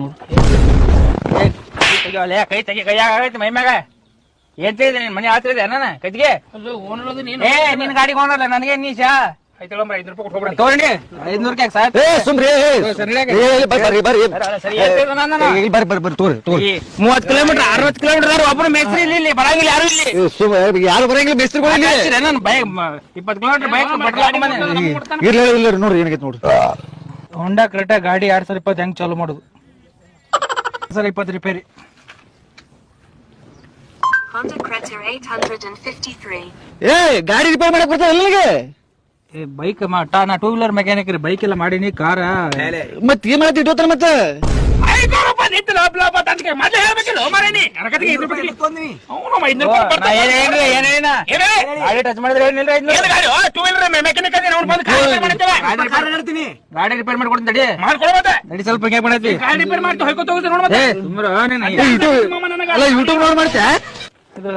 ನೋಡು. ತೆಗಿವಲ್ಲ ಕೈ ತೆಗಿ ಕೈಯಾಗ ಆಗೈತಿ ಮೈ ಮ್ಯಾಗ? ನಿನ್ ಮನೆ ನನ್ನ ಓನರ್ ನೀನು. ಏ ನಿನ್ ಗಾಡಿ ನನಗೆ ನೀಶ ಐತಳಂಬ್ರ ಐದು ರೂಪಾಯಿ ಕೊಟ್ಬಿಡ. ಏ ಸುಮ್ರಿ ಬರ್ರಿ ಬರ್ರಿ ಸರಿ ಹೇಳ್ತಿದ್ದೆ ನಾನು. ಇಲ್ಲಿ ಬರ್ರಿ ಬರ್ರಿ ಬರ್ರಿ ತೋರಿ ಕಿಲೋಮೀಟರ್ ಅರವತ್ ಕಿಲೋಮೀಟರ್ ಒಬ್ಬರು ಮೇಸ್ತ್ರಿ ಇಲ್ಲಿ ಇಲ್ಲಿ ಬರಂಗಿಲ್ಲ ಯಾರು ಇಲ್ಲಿ? ಸುಮ್ ಯಾರು ಬರಂಗಿಲ್ಲ ಬೇಸ್ತಿರ್ಗಳು ಇಲ್ಲಿ ನಾನು ಬೈಕ್ ಇಪ್ಪತ್ತು ಕಿಲೋಮೀಟರ್ ಬೈಕ್ ಇರ್ಲಿ, ನೋಡ್ರಿ ಏನಾಗೈತೆ ನೋಡ್ರಿ. ಹೊಂಡಾ ಗಾಡಿ ಎರಡ್ ಸಾವಿರ ಇಪ್ಪತ್ತು ಹೆಂಗ್ ಚಾಲು ಮಾಡುದು? ಸರ್ ಇಪ್ಪತ್ತು ರಿಪೇರಿ Honda Creta 853. ಏ ಗಾಡಿ ರಿಪೇರ್ ಮಾಡಕ್ ಬರ್ತಾರ ನನಗೆ? ಏ ಬೈಕ್ ನಾ ಟೂ ವೀಲರ್ ಮೆಕ್ಯಾನಿಕ್ ರೀ. ಬೈಕ್ ಎಲ್ಲ ಮಾಡೀನಿ ಕಾರ ಮತ್ ಏನ್ ಮಾಡತ್ತಿ ಇಟ್ಟೋತಾರ ಮತ್ತ? ಐದ್ನೂರು ರೂಪಾಯಿ ನಿಂತು ಲಾಭ ಲಾಭ ಅಂತ ಮೊದ್ಲೇ ಹೇಳ್ಬೇಕಿಲ್ಲ ಮಾರೇನಿ ಕರಕತ್ತಿಗೆ ಐದು ರೂಪಾಯಿ ಅವ್ನು ಐದ್ನೂರು ರೂಪಾಯಿ ನಾ ಏನ್ ಏನೇ? ಗಾಡಿ ಟಚ್ ಮಾಡಿದ್ರೆ ಏನಿಲ್ಲ ಏನ್ ಗಾಡಿ? ಟೂ ವೀಲರ್ ಮೆಕ್ಯಾನಿಕ್ ಅದೇ ಅವ್ನು ಬಂದು ಗಾಡಿ ರಿಪೇರ್ ಮಾಡ್ತೇವೆ? ಗಾಡಿ ರಿಪೇರ್ ಮಾಡ್ಕೊಡ್ತೀನಿ. ತಡಿ. ನಡಿ ಸ್ವಲ್ಪ ಹಿಂಗೆ ಮಾಡೈತಿ ಗಾಡಿ ರಿಪೇರ್ ಮಾಡ್ತು ಹೋಯ್ಕೊತ ನೋಡು ಮತ್ತೆ. ಸುಮ್ರ ಯೂಟ್ಯೂಬ್ ನೋಡಿ ಮಾಡ್ತ್ಯಾ ಇದು